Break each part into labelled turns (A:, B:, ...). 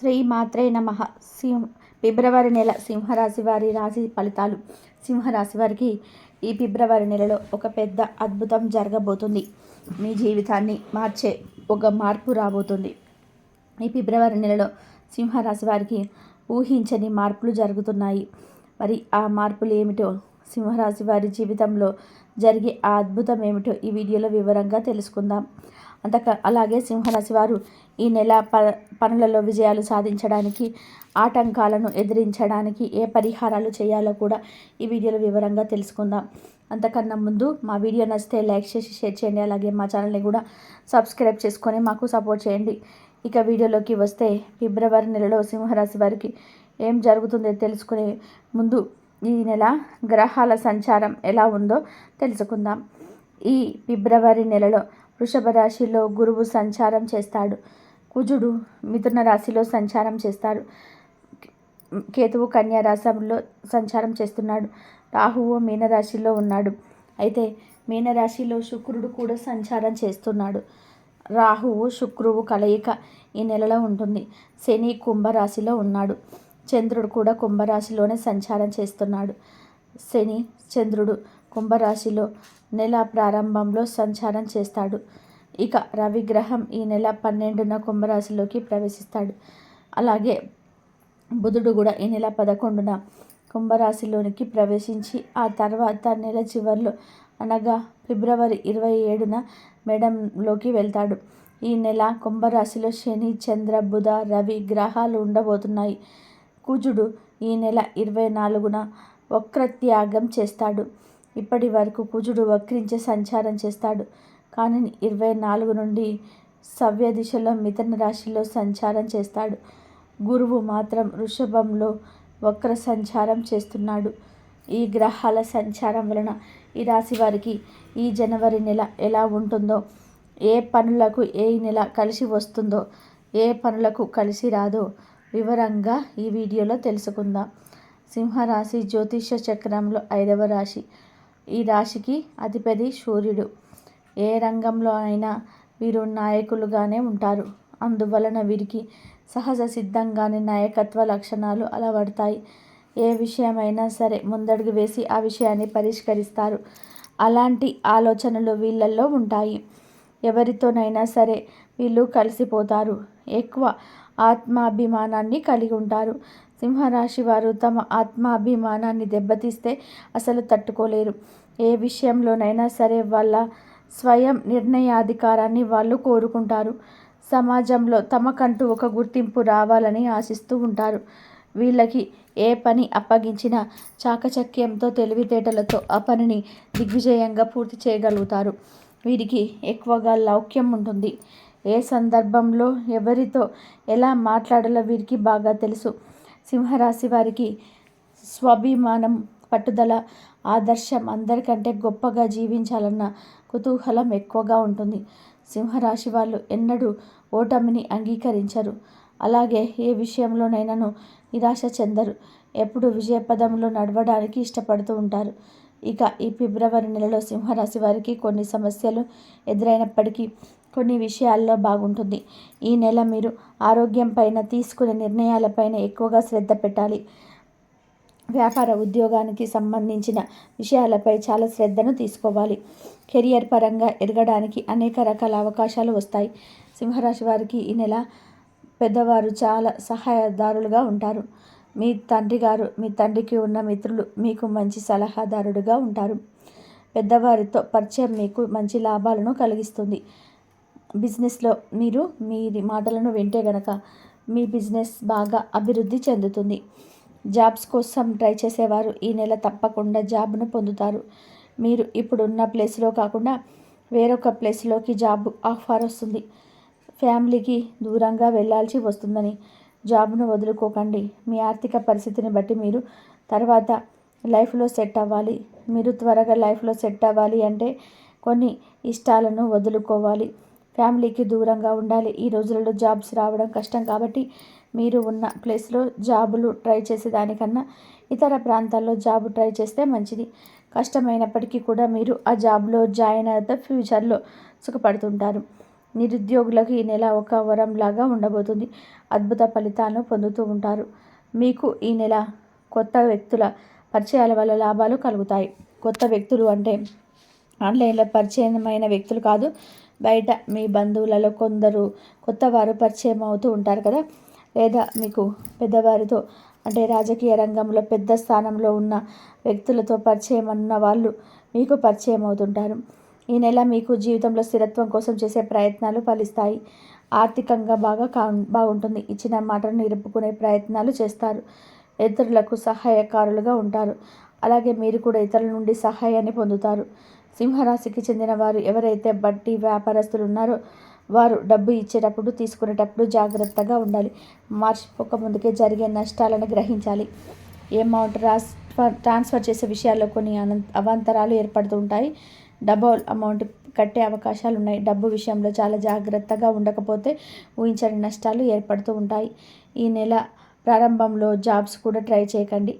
A: శ్రీ మాత్రే నమ. సింహ ఫిబ్రవరి నెల సింహరాశి వారి రాశి ఫలితాలు. సింహరాశి వారికి ఈ ఫిబ్రవరి నెలలో ఒక పెద్ద అద్భుతం జరగబోతుంది. మీ జీవితాన్ని మార్చే ఒక మార్పు రాబోతుంది. ఈ ఫిబ్రవరి నెలలో సింహరాశి వారికి ఊహించని మార్పులు జరుగుతున్నాయి. మరి ఆ మార్పులు ఏమిటో సింహరాశి వారి జీవితంలో జరిగే ఆ అద్భుతం ఏమిటో ఈ వీడియోలో వివరంగా తెలుసుకుందాం. అంతక అలాగే సింహరాశి వారు ఈ నెల ప పనులలో విజయాలు సాధించడానికి ఆటంకాలను ఎదిరించడానికి ఏ పరిహారాలు చేయాలో కూడా ఈ వీడియోలో వివరంగా తెలుసుకుందాం. అంతకన్నా ముందు మా వీడియో నచ్చితే లైక్ చేసి షేర్ చేయండి. అలాగే మా ఛానల్ని కూడా సబ్స్క్రైబ్ చేసుకొని మాకు సపోర్ట్ చేయండి. ఇక వీడియోలోకి వస్తే ఫిబ్రవరి నెలలో సింహరాశి వారికి ఏం జరుగుతుందో తెలుసుకునే ముందు ఈ నెల గ్రహాల సంచారం ఎలా ఉందో తెలుసుకుందాం. ఈ ఫిబ్రవరి నెలలో వృషభ రాశిలో గురువు సంచారం చేస్తాడు. కుజుడు మిథున రాశిలో సంచారం చేస్తాడు. కేతువు కన్యా రాశంలో సంచారం చేస్తున్నాడు. రాహువు మీనరాశిలో ఉన్నాడు. అయితే మీనరాశిలో శుక్రుడు కూడా సంచారం చేస్తున్నాడు. రాహువు శుక్రువు కలయిక ఈ నెలలో ఉంటుంది. శని కుంభరాశిలో ఉన్నాడు. చంద్రుడు కూడా కుంభరాశిలోనే సంచారం చేస్తున్నాడు. శని చంద్రుడు కుంభరాశిలో నెల ప్రారంభంలో సంచారం చేస్తాడు. ఇక రవిగ్రహం ఈ నెల పన్నెండున కుంభరాశిలోకి ప్రవేశిస్తాడు. అలాగే బుధుడు కూడా ఈ నెల పదకొండున కుంభరాశిలోనికి ప్రవేశించి ఆ తర్వాత నెల చివరిలో అనగా ఫిబ్రవరి ఇరవై ఏడున మేడంలోకి వెళ్తాడు. ఈ నెల కుంభరాశిలో శని చంద్ర బుధ రవి గ్రహాలు ఉండబోతున్నాయి. కుజుడు ఈ నెల ఇరవై నాలుగున వక్రత్యాగం చేస్తాడు. ఇప్పటి వరకు కుజుడు వక్రించే సంచారం చేస్తాడు. కానీ ఇరవై నాలుగు నుండి సవ్య దిశలో మిథున రాశిలో సంచారం చేస్తాడు. గురువు మాత్రం వృషభంలో వక్ర సంచారం చేస్తున్నాడు. ఈ గ్రహాల సంచారం వలన ఈ రాశి వారికి ఈ జనవరి నెల ఎలా ఉంటుందో ఏ పనులకు ఏ నెల కలిసి వస్తుందో ఏ పనులకు కలిసి రాదో వివరంగా ఈ వీడియోలో తెలుసుకుందాం. సింహరాశి జ్యోతిష చక్రంలో ఐదవ రాశి. ఈ రాశికి అధిపతి సూర్యుడు. ఏ రంగంలో అయినా వీరు నాయకులుగానే ఉంటారు. అందువలన వీరికి సహజ సిద్ధంగానే నాయకత్వ లక్షణాలు అలవడతాయి. ఏ విషయమైనా సరే ముందడుగు వేసి ఆ విషయాన్ని పరిష్కరిస్తారు. అలాంటి ఆలోచనలు వీళ్ళల్లో ఉంటాయి. ఎవరితోనైనా సరే వీళ్ళు కలిసిపోతారు. ఎక్కువ ఆత్మాభిమానాన్ని కలిగి ఉంటారు. సింహరాశి వారు తమ ఆత్మాభిమానాన్ని దెబ్బతీస్తే అసలు తట్టుకోలేరు. ఏ విషయంలోనైనా సరే వాళ్ళ స్వయం నిర్ణయాధికారాన్ని వాళ్ళు కోరుకుంటారు. సమాజంలో తమకంటూ ఒక గుర్తింపు రావాలని ఆశిస్తూ ఉంటారు. వీళ్ళకి ఏ పని అప్పగించినా చాకచక్యంతో తెలివితేటలతో ఆ పనిని దిగ్విజయంగా పూర్తి చేయగలుగుతారు. వీరికి ఎక్కువగా లౌక్యం ఉంటుంది. ఏ సందర్భంలో ఎవరితో ఎలా మాట్లాడాలో వీరికి బాగా తెలుసు. సింహరాశి వారికి స్వాభిమానం పట్టుదల ఆదర్శం అందరికంటే గొప్పగా జీవించాలన్న కుతూహలం ఎక్కువగా ఉంటుంది. సింహరాశి వాళ్ళు ఎన్నడూ ఓటమిని అంగీకరించరు. అలాగే ఏ విషయంలోనైనాను నిరాశ చెందరు. ఎప్పుడు విజయపదంలో నడవడానికి ఇష్టపడుతూ ఉంటారు. ఇక ఈ ఫిబ్రవరి నెలలో సింహరాశి వారికి కొన్ని సమస్యలు ఎదురైనప్పటికీ కొన్ని విషయాల్లో బాగుంటుంది. ఈ నెల మీరు ఆరోగ్యం పైన తీసుకునే నిర్ణయాలపైన ఎక్కువగా శ్రద్ధ పెట్టాలి. వ్యాపార ఉద్యోగానికి సంబంధించిన విషయాలపై చాలా శ్రద్ధను తీసుకోవాలి. కెరియర్ పరంగా ఎదగడానికి అనేక రకాల అవకాశాలు వస్తాయి. సింహరాశి వారికి ఈ నెల పెద్దవారు చాలా సహాయదారులుగా ఉంటారు. మీ తండ్రి గారు మీ తండ్రికి ఉన్న మిత్రులు మీకు మంచి సలహాదారుడుగా ఉంటారు. పెద్దవారితో పరిచయం మీకు మంచి లాభాలను కలిగిస్తుంది. బిజినెస్లో మీరు మీ మాటలను వింటే గనక మీ బిజినెస్ బాగా అభివృద్ధి చెందుతుంది. జాబ్స్ కోసం ట్రై చేసేవారు ఈ నెల తప్పకుండా జాబ్ను పొందుతారు. మీరు ఇప్పుడున్న ప్లేస్లో కాకుండా వేరొక ప్లేస్లోకి జాబ్ ఆఫర్ వస్తుంది. ఫ్యామిలీకి దూరంగా వెళ్ళాల్సి వస్తుందని జాబ్ను వదులుకోకండి. మీ ఆర్థిక పరిస్థితిని బట్టి మీరు తర్వాత లైఫ్లో సెట్ అవ్వాలి. మీరు త్వరగా లైఫ్లో సెట్ అవ్వాలి అంటే కొన్ని ఇష్టాలను వదులుకోవాలి. ఫ్యామిలీకి దూరంగా ఉండాలి. ఈ రోజులలో జాబ్స్ రావడం కష్టం కాబట్టి మీరు ఉన్న ప్లేస్లో జాబులు ట్రై చేసేదానికన్నా ఇతర ప్రాంతాల్లో జాబ్ ట్రై చేస్తే మంచిది. కష్టమైనప్పటికీ కూడా మీరు ఆ జాబ్లో జాయిన్ అయితే ఫ్యూచర్లో సుఖపడుతుంటారు. నిరుద్యోగులకు ఈ నెల ఒక వరంలాగా ఉండబోతుంది. అద్భుత ఫలితాలను పొందుతూ ఉంటారు. మీకు ఈ నెల కొత్త వ్యక్తుల పరిచయాల వల్ల లాభాలు కలుగుతాయి. కొత్త వ్యక్తులు అంటే ఆన్లైన్లో పరిచయమైన వ్యక్తులు కాదు. బయట మీ బంధువులలో కొందరు కొత్త వారు పరిచయం అవుతూ ఉంటారు కదా. లేదా మీకు పెద్దవారితో అంటే రాజకీయ రంగంలో పెద్ద స్థానంలో ఉన్న వ్యక్తులతో పరిచయం అన్న వాళ్ళు మీకు పరిచయం అవుతుంటారు. ఈ నెల మీకు జీవితంలో స్థిరత్వం కోసం చేసే ప్రయత్నాలు ఫలిస్తాయి. ఆర్థికంగా బాగా కా బాగుంటుంది. ఇచ్చిన మాటను నిలుపుకునే ప్రయత్నాలు చేస్తారు. ఇతరులకు సహాయకారులుగా ఉంటారు. అలాగే మీరు కూడా ఇతరుల నుండి సహాయాన్ని పొందుతారు. సింహరాశికి చెందిన వారు ఎవరైతే బట్టి వ్యాపారస్తులు ఉన్నారో వారు డబ్బు ఇచ్చేటప్పుడు తీసుకునేటప్పుడు జాగ్రత్తగా ఉండాలి. మర్చిపోక ముందుకే జరిగే నష్టాలను గ్రహించాలి. అమౌంట్ ట్రాన్స్ఫర్ ట్రాన్స్ఫర్ చేసే విషయాల్లో కొన్ని అన అవాంతరాలు ఏర్పడుతుంటాయి డబల్ అమౌంట్ కట్టే అవకాశాలు ఉన్నాయి డబ్బు విషయంలో చాలా జాగ్రత్తగా ఉండకపోతే ఊహించని నష్టాలు ఏర్పడుతూ ఉంటాయి. ఈ నెల ప్రారంభంలో జాబ్స్ కూడా ట్రై చేయకండి.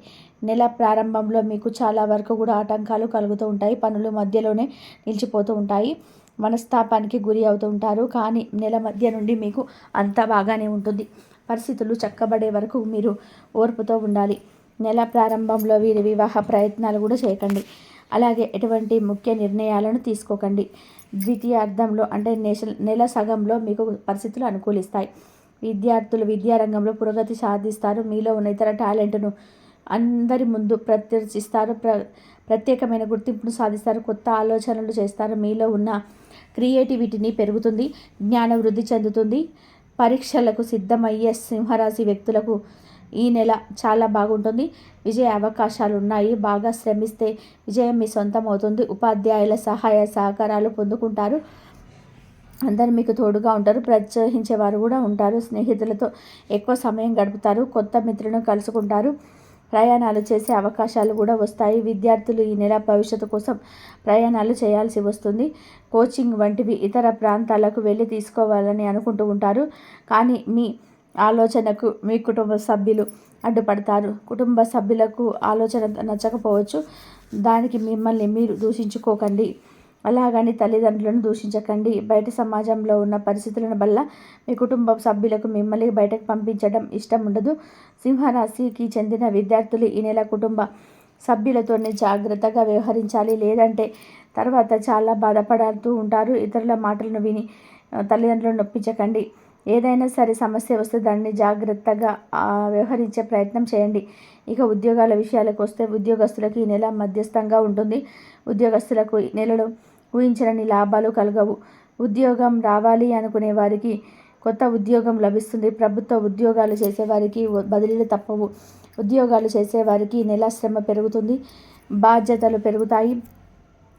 A: నెల ప్రారంభంలో మీకు చాలా వరకు కూడా ఆటంకాలు కలుగుతూ ఉంటాయి. పనులు మధ్యలోనే నిలిచిపోతూ ఉంటాయి. మనస్తాపానికి గురి అవుతూ ఉంటారు. కానీ నెల మధ్య నుండి మీకు అంతా బాగానే ఉంటుంది. పరిస్థితులు చక్కబడే వరకు మీరు ఓర్పుతో ఉండాలి. నెల ప్రారంభంలో వీరి వివాహ ప్రయత్నాలు కూడా చేయకండి. అలాగే ఎటువంటి ముఖ్య నిర్ణయాలను తీసుకోకండి. ద్వితీయార్థంలో అంటే నెల నెల సగంలో మీకు పరిస్థితులు అనుకూలిస్తాయి. విద్యార్థులు విద్యారంగంలో పురోగతి సాధిస్తారు. మీలో ఉన్న ఇతర టాలెంట్ను అందరి ముందు ప్రదర్శిస్తారు. ప్ర ప్రత్యేకమైన గుర్తింపును సాధిస్తారు. కొత్త ఆలోచనలు చేస్తారు. మీలో ఉన్న క్రియేటివిటీని పెరుగుతుంది. జ్ఞాన వృద్ధి చెందుతుంది. పరీక్షలకు సిద్ధమయ్యే సింహరాశి వ్యక్తులకు ఈ నెల చాలా బాగుంటుంది. విజయ అవకాశాలు ఉన్నాయి. బాగా శ్రమిస్తే విజయం మీ సొంతం అవుతుంది. ఉపాధ్యాయుల సహాయ సహకారాలు పొందుకుంటారు. అందరు మీకు తోడుగా ఉంటారు. ప్రోత్సహించేవారు కూడా ఉంటారు. స్నేహితులతో ఎక్కువ సమయం గడుపుతారు. కొత్త మిత్రులను కలుసుకుంటారు. ప్రయాణాలు చేసే అవకాశాలు కూడా వస్తాయి. విద్యార్థులు ఈ నెల భవిష్యత్తు కోసం ప్రయాణాలు చేయాల్సి వస్తుంది. కోచింగ్ వంటివి ఇతర ప్రాంతాలకు వెళ్ళి తీసుకోవాలని అనుకుంటూ ఉంటారు. కానీ మీ ఆలోచనకు మీ కుటుంబ సభ్యులు అడ్డుపడతారు. కుటుంబ సభ్యులకు ఆలోచన నచ్చకపోవచ్చు. దానికి మిమ్మల్ని మీరు దూషించుకోకండి. అలాగని తల్లిదండ్రులను దూషించకండి. బయట సమాజంలో ఉన్న పరిస్థితులను వల్ల మీ కుటుంబ సభ్యులకు మిమ్మల్ని బయటకు పంపించడం ఇష్టం ఉండదు. సింహరాశికి చెందిన విద్యార్థులు ఈ నెల కుటుంబ సభ్యులతోనే జాగ్రత్తగా వ్యవహరించాలి. లేదంటే తర్వాత చాలా బాధపడుతూ ఉంటారు. ఇతరుల మాటలను విని తల్లిదండ్రులను నొప్పించకండి. ఏదైనా సరే సమస్య వస్తే దాన్ని జాగ్రత్తగా వ్యవహరించే ప్రయత్నం చేయండి. ఇక ఉద్యోగాల విషయాలకు వస్తే ఉద్యోగస్తులకు ఈ నెల మధ్యస్థంగా ఉంటుంది. ఉద్యోగస్తులకు నెలలో ఊహించని లాభాలు కలగవు. ఉద్యోగం రావాలి అనుకునే వారికి కొత్త ఉద్యోగం లభిస్తుంది. ప్రభుత్వ ఉద్యోగాలు చేసేవారికి బదిలీలు తప్పవు. ఉద్యోగాలు చేసేవారికి నెల శ్రమ పెరుగుతుంది. బాధ్యతలు పెరుగుతాయి.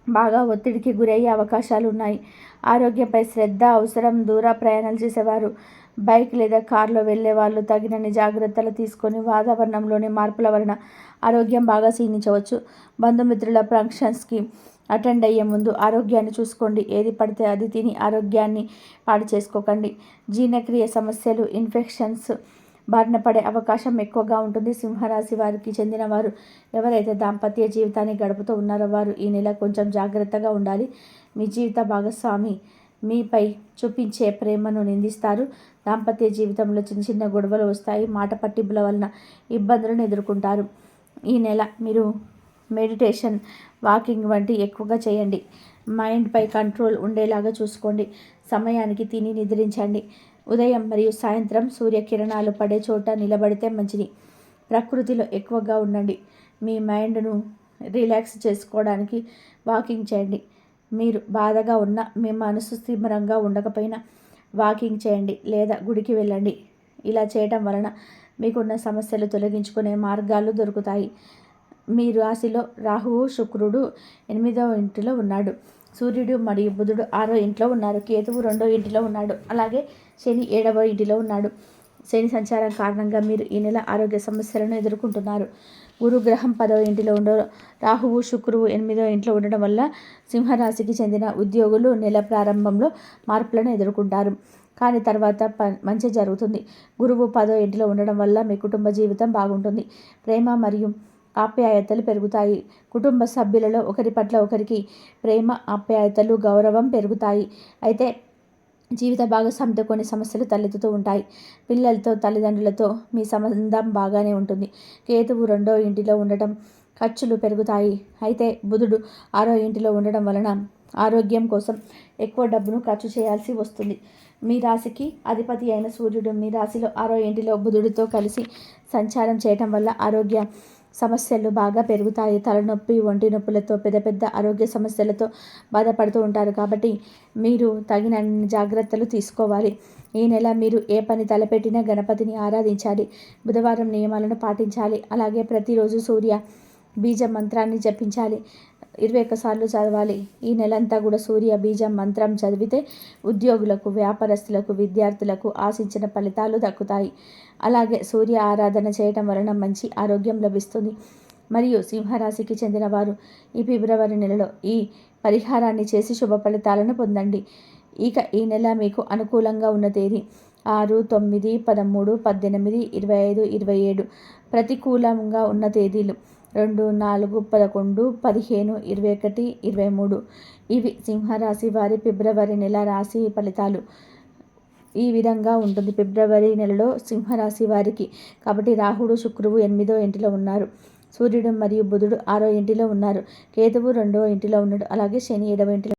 A: బాగా ఒత్తిడికి గురయ్యే అవకాశాలు ఉన్నాయి. ఆరోగ్యంపై శ్రద్ధ అవసరం దూర ప్రయాణాలు చేసేవారు. బైక్ లేదా కార్లో వెళ్ళే వాళ్ళు తగినన్ని జాగ్రత్తలు తీసుకొని వాతావరణంలోని మార్పుల వలన ఆరోగ్యం బాగా క్షీణించవచ్చు. బంధుమిత్రుల ఫంక్షన్స్కి అటెండ్ అయ్యే ముందు ఆరోగ్యాన్ని చూసుకోండి. ఏది పడితే అది తిని ఆరోగ్యాన్ని పాడు చేసుకోకండి. జీర్ణక్రియ సమస్యలు ఇన్ఫెక్షన్స్ బారిన పడే అవకాశం ఎక్కువగా ఉంటుంది. సింహరాశి వారికి చెందిన వారు ఎవరైతే దాంపత్య జీవితాన్ని గడుపుతూ ఉన్నారో వారు ఈ నెల కొంచెం జాగ్రత్తగా ఉండాలి. మీ జీవిత భాగస్వామి మీపై చూపించే ప్రేమను నిందిస్తారు. దాంపత్య జీవితంలో చిన్న చిన్న గొడవలు వస్తాయి. మాట పట్టింపుల వలన ఇబ్బందులను ఎదుర్కొంటారు. ఈ నెల మీరు మెడిటేషన్ వాకింగ్ వంటి ఎక్కువగా చేయండి. మైండ్పై కంట్రోల్ ఉండేలాగా చూసుకోండి. సమయానికి తిని నిద్రించండి. ఉదయం మరియు సాయంత్రం సూర్యకిరణాలు పడే చోట నిలబడితే మంచిది. ప్రకృతిలో ఎక్కువగా ఉండండి. మీ మైండ్ను రిలాక్స్ చేసుకోవడానికి వాకింగ్ చేయండి. మీరు బాధగా ఉన్న మీ మనసు స్థిరంగా ఉండకపోయినా వాకింగ్ చేయండి లేదా గుడికి వెళ్ళండి. ఇలా చేయటం వలన మీకున్న సమస్యలు తొలగించుకునే మార్గాలు దొరుకుతాయి. మీ రాశిలో రాహువు శుక్రుడు ఎనిమిదవ ఇంటిలో ఉన్నాడు. సూర్యుడు మరియు బుధుడు ఆరో ఇంట్లో ఉన్నారు. కేతువు రెండో ఇంటిలో ఉన్నాడు. అలాగే శని ఏడవ ఇంటిలో ఉన్నాడు. శని సంచారం కారణంగా మీరు ఈ నెల ఆరోగ్య సమస్యలను ఎదుర్కొంటున్నారు. గురుగ్రహం పదవ ఇంటిలో ఉండ రాహువు శుక్రువు ఎనిమిదవ ఇంట్లో ఉండడం వల్ల సింహరాశికి చెందిన ఉద్యోగులు నెల ప్రారంభంలో మార్పులను ఎదుర్కొంటారు. కానీ తర్వాత ప మంచి జరుగుతుంది. గురువు పదో ఇంటిలో ఉండడం వల్ల మీ కుటుంబ జీవితం బాగుంటుంది. ప్రేమ మరియు ఆప్యాయతలు పెరుగుతాయి. కుటుంబ సభ్యులలో ఒకరి పట్ల ఒకరికి ప్రేమ ఆప్యాయతలు గౌరవం పెరుగుతాయి. అయితే జీవిత భాగస్వామితో కొన్ని సమస్యలు తలెత్తుతూ ఉంటాయి. పిల్లలతో తల్లిదండ్రులతో మీ సంబంధం బాగానే ఉంటుంది. కేతువు రెండో ఇంటిలో ఉండటం ఖర్చులు పెరుగుతాయి. అయితే బుధుడు ఆరో ఇంటిలో ఉండడం వలన ఆరోగ్యం కోసం ఎక్కువ డబ్బును ఖర్చు చేయాల్సి వస్తుంది. మీ రాశికి అధిపతి అయిన సూర్యుడు మీ రాశిలో ఆరో ఇంటిలో బుధుడితో కలిసి సంచారం చేయటం వల్ల ఆరోగ్య సమస్యలు బాగా పెరుగుతాయి. తలనొప్పి ఒంటి నొప్పులతో పెద్ద పెద్ద ఆరోగ్య సమస్యలతో బాధపడుతూ ఉంటారు. కాబట్టి మీరు తగిన జాగ్రత్తలు తీసుకోవాలి. ఈ నెల మీరు ఏ పని తలపెట్టినా గణపతిని ఆరాధించాలి. బుధవారం నియమాలను పాటించాలి. అలాగే ప్రతిరోజు సూర్య బీజ మంత్రాన్ని జపించాలి. ఇరవై ఒక్కసార్లు చదవాలి. ఈ నెలంతా కూడా సూర్య బీజం మంత్రం చదివితే ఉద్యోగులకు వ్యాపారస్తులకు విద్యార్థులకు ఆశించిన ఫలితాలు దక్కుతాయి. అలాగే సూర్య ఆరాధన చేయటం వలన మంచి ఆరోగ్యం లభిస్తుంది. మరియు సింహరాశికి చెందిన వారు ఈ ఫిబ్రవరి నెలలో ఈ పరిహారాన్ని చేసి శుభ ఫలితాలను పొందండి. ఇక ఈ నెల మీకు అనుకూలంగా ఉన్న తేదీ ఆరు తొమ్మిది పదమూడు పద్దెనిమిది ఇరవై ఐదు ఇరవై ఏడు ప్రతికూలంగా ఉన్న తేదీలు. రెండు నాలుగు పదకొండు పదిహేను ఇరవై ఒకటి ఇరవై మూడు. ఇవి సింహరాశి వారి ఫిబ్రవరి నెల రాశి ఫలితాలు. ఈ విధంగా ఉంటుంది. ఫిబ్రవరి నెలలో సింహరాశి వారికి. కాబట్టి రాహుడు శుక్రువు ఎనిమిదో ఇంటిలో ఉన్నారు. సూర్యుడు మరియు బుధుడు ఆరో ఇంటిలో ఉన్నారు. కేతువు రెండో ఇంటిలో ఉన్నాడు. అలాగే శని ఏడవ ఇంటిలో